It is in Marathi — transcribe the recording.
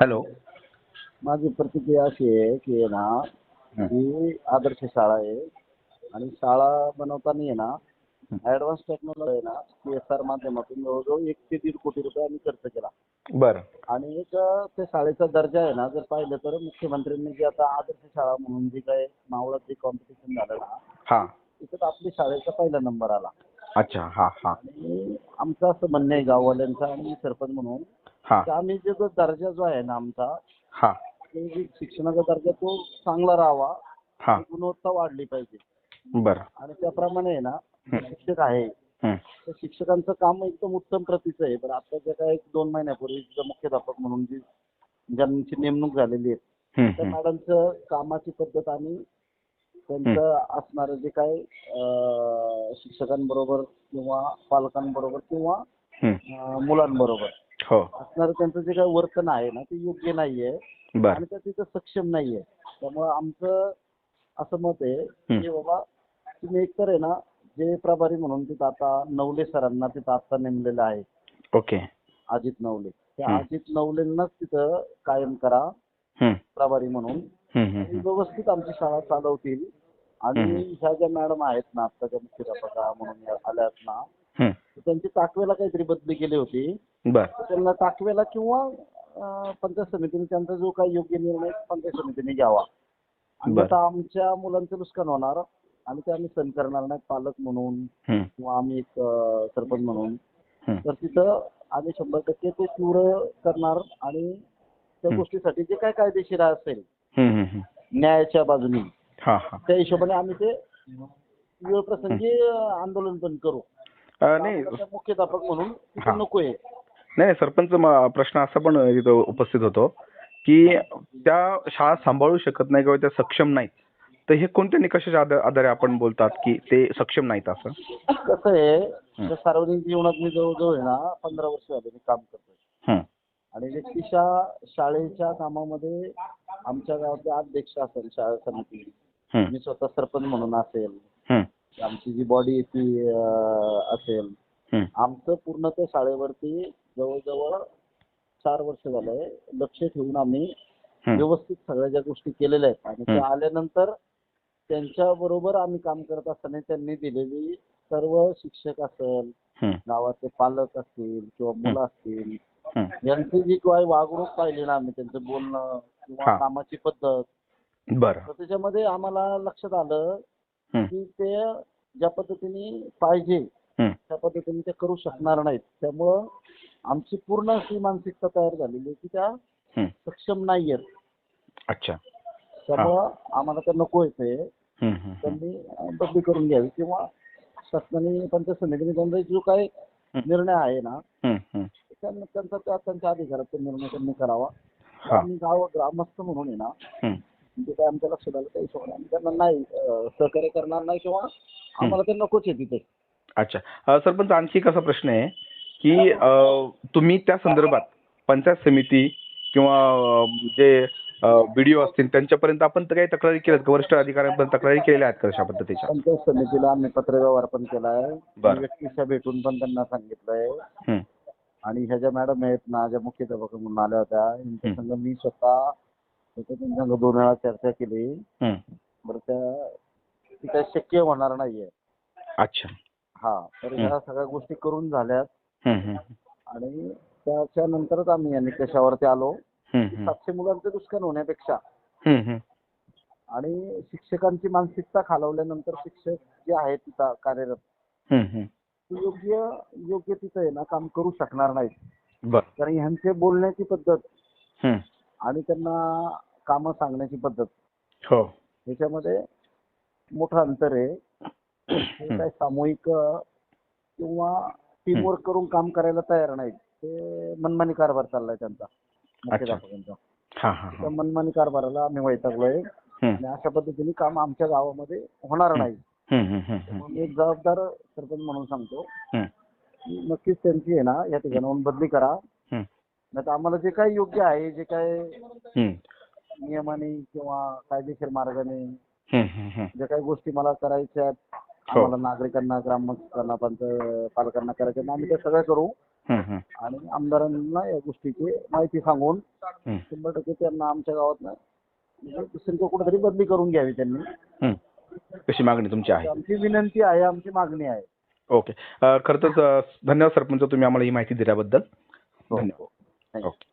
हॅलो. माझी प्रतिक्रिया अशी आहे की आहे ना हं. आदर्श शाळा आहे आणि शाळा बनवताना आहे ना ॲडव्हान्स टेक्नॉलॉजी आहे ना सी एस आर माध्यमातून जवळजवळ एक ते दीड कोटी रुपये आम्ही खर्च केला. बरं. आणि एक त्या शाळेचा दर्जा आहे ना जर पाहिलं तर मुख्यमंत्र्यांनी जी आता आदर्श शाळा म्हणून जी काय मावळात जे कॉम्पिटिशन झालं ना हां. तिथं आपली शाळेचा पहिला नंबर आला. अच्छा हां हां. आणि आमचं असं म्हणणं आहे गाववाल्यांचं आणि सरपंच म्हणून की आम्ही जो जो दर्जा जो आहे ना आमचा हां. ते जे शिक्षणाचा दर्जा तो चांगला राहावा हां. गुणवत्ता वाढली पाहिजे. बरं. आणि त्याप्रमाणे आहे ना जे. शिक्षक आहे. त्या शिक्षकांचं काम एकदम उत्तम प्रतीचं आहे. पण आता जे काय एक दोन महिन्यापूर्वी जो मुख्याध्यापक म्हणून जी ज्यांची नेमणूक झालेली आहे त्या. मॅडमचं कामाची पद्धत आणि त्यांचं असणारं जे काय शिक्षकांबरोबर किंवा पालकांबरोबर किंवा मुलांबरोबर. हो. असणारं त्यांचं जे काय वर्तन आहे ना ते योग्य नाहीये. बरं. आणि त्या तिथं सक्षम नाहीये. त्यामुळं आमचं असं मत आहे. की बाबा तुम्ही एकतर आहे ना जे प्रभारी म्हणून तिथं आता नवले सरांना तिथं आता नेमलेलं आहे. ओके. अजित नवले. त्या हं. अजित नवलेंनाच तिथं कायम करा. हं, प्रभारी म्हणून. हं, हं, हं. व्यवस्थित आमची शाळा चालवतील. आणि. ह्या ज्या मॅडम आहेत ना आत्ताच्या मुख्याध्यापका म्हणून या आल्यात ना त्यांची टाकवेला काहीतरी बदली केली होती बरं त्यांना टाकवेला किंवा अं, पंचायत समितीने त्यांचा जो काही योग्य निर्णय पंचायत समितीने घ्यावा आणि बरं. आता आमच्या मुलांचं नुकसान होणार आणि ते आम्ही सहन करणार नाही पालक म्हणून किंवा आम्ही एक अं, सरपंच म्हणून. तर तिथं आम्ही शंभर टक्के ते तीव्र करणार आणि त्या. गोष्टीसाठी जे काय कायदेशीर असेल. न्यायाच्या बाजूनी हां हां त्या हिशोबाने आम्ही ते वेळ प्रसंगी आंदोलन पण करू नाही. मुख्याध्यापक म्हणून. तिथं नको आहे. नाही सरपंच प्रश्न असा पण तिथं उपस्थित होतो की त्या शाळा सांभाळू शकत नाही किंवा त्या सक्षम नाहीत. तर हे कोणत्या निकषाच्या आधार- आधारे आपण बोलतात की ते सक्षम नाहीत असं? कसं आहे. त्या सार्वजनिक जीवनात मी जवळजवळ आहे ना पंधरा वर्ष झाले मी काम करतोय. हं, आणि व्यक्तिशा शाळेच्या कामामध्ये आमच्या गावातले अध्यक्ष असेल शाळा समिती हं, मी स्वतः सरपंच म्हणून असेल आमची जी बॉडी आहे ती असेल. आमचं पूर्ण त्या शाळेवरती जवळजवळ चार वर्ष झालंय लक्ष ठेवून आम्ही. व्यवस्थित सगळ्या ज्या गोष्टी केलेल्या आहेत आणि त्या. आल्यानंतर त्यांच्या बरोबर आम्ही काम करत असताना त्यांनी दिलेली सर्व शिक्षक असेल गावातले पालक असतील किंवा मुलं असतील. यांची जी काही वागणूक पाहिली ना आम्ही त्यांचं बोलणं किंवा. कामाची पद्धत बरं तर त्याच्यामध्ये आम्हाला लक्षात आलं की ते ज्या पद्धतीने पाहिजे. त्या पद्धतीने ते करू शकणार नाहीत त्यामुळं आमची पूर्ण अशी मानसिकता तयार झालेली आहे की त्या. सक्षम नाहीयेत अच्छा त्यामुळं आम्हाला तर नको येते. त्यांनी बदली करून घ्यावी किंवा शासनाने पंचायत समितीने त्यांचा जो काही. निर्णय आहे ना त्यांचा त्या त्यांच्या अधिकारात तो निर्णय त्यांनी करावा. आम्ही गाव ग्रामस्थ म्हणून आहे ना हं. जे काय आमच्या लक्षात आलं त्या हिशोबाने आम्ही त्यांना नाही अं, सहकार्य करणार नाही किंवा आम्हाला ते नकोच आहे तिथे. अच्छा. अ, सरपंच आणखी एक असा प्रश्न आहे की अ, तुम्ही त्या संदर्भात पंचायत समिती किंवा अ, जे बीडीओ असतील त्यांच्यापर्यंत आपण तर काही तक्रारी केल्यात का? वरिष्ठ अधिकाऱ्यांपर्यंत तक्रारी केलेल्या आहेत का अशा पद्धतीच्या? पंचायत समितीला आम्ही पत्रव्यवहार पण केलाय. बरं. व्यक्तिशा भेटून पण त्यांना सांगितलंय. हं, आणि ह्या ज्या मॅडम आहेत ना ज्या मुख्याध्यापक म्हणून आल्या होत्या यांच्या. संग मी स्वतः त्यांच्या संग दोन वेळा चर्चा केली. बरं त्या ती शक्य होणार नाहीये. अच्छा. हा तर ह्या सगळ्या गोष्टी करून झाल्यात. आणि त्याच्यानंतरच आम्ही या निकषावरती आलो? हं, हं, सातशे मुलांचं नुकसान होण्यापेक्षा. आणि शिक्षकांची मानसिकता खालवल्यानंतर शिक्षक जे आहेत तिथं कार्यरत. ते योग्य योग्य तिथं आहे ना काम करू शकणार नाहीत. बरं. कारण ह्यांचे बोलण्याची पद्धत. आणि त्यांना कामं सांगण्याची पद्धत. हो. ह्याच्यामध्ये मोठं अंतर आहे. हं. काय सामूहिक किंवा टीमवर्क करून काम करायला तयार नाहीत. ते मनमानी कारभार चाललाय त्यांचा. मुख्याध्यापकांचा. हां हां त्या हां. मनमानी कारभाराला आम्ही वैतागलोय. आणि अशा पद्धतीने काम आमच्या गावामध्ये होणार नाही. मी एक जबाबदार सरपंच म्हणून सांगतो नक्कीच त्यांची आहे ना या ठिकाणाहून बदली करा. नाही तर आम्हाला जे काही योग्य आहे जे काही हं. नियमाने किंवा कायदेशीर मार्गाने. ज्या काही गोष्टी मला करायच्या आहेत हो. आम्हाला नागरिकांना ग्रामस्थांना पंच पालकांना करायच्या आहेत, आम्ही त्या सगळ्या करू. आणि आमदारांना या गोष्टीची माहिती सांगून शंभर टक्के त्यांना आमच्या गावात दुसरीकडे कुठेतरी बदली करून घ्यावी त्यांनी. कशी मागणी तुमची आहे? आमची विनंती आहे आमची मागणी आहे. ओके. अ, खरं तर अ, धन्यवाद सरपंच तुम्ही आम्हाला ही माहिती दिल्याबद्दल. हो, धन्यवाद. हो. Thank you. ओके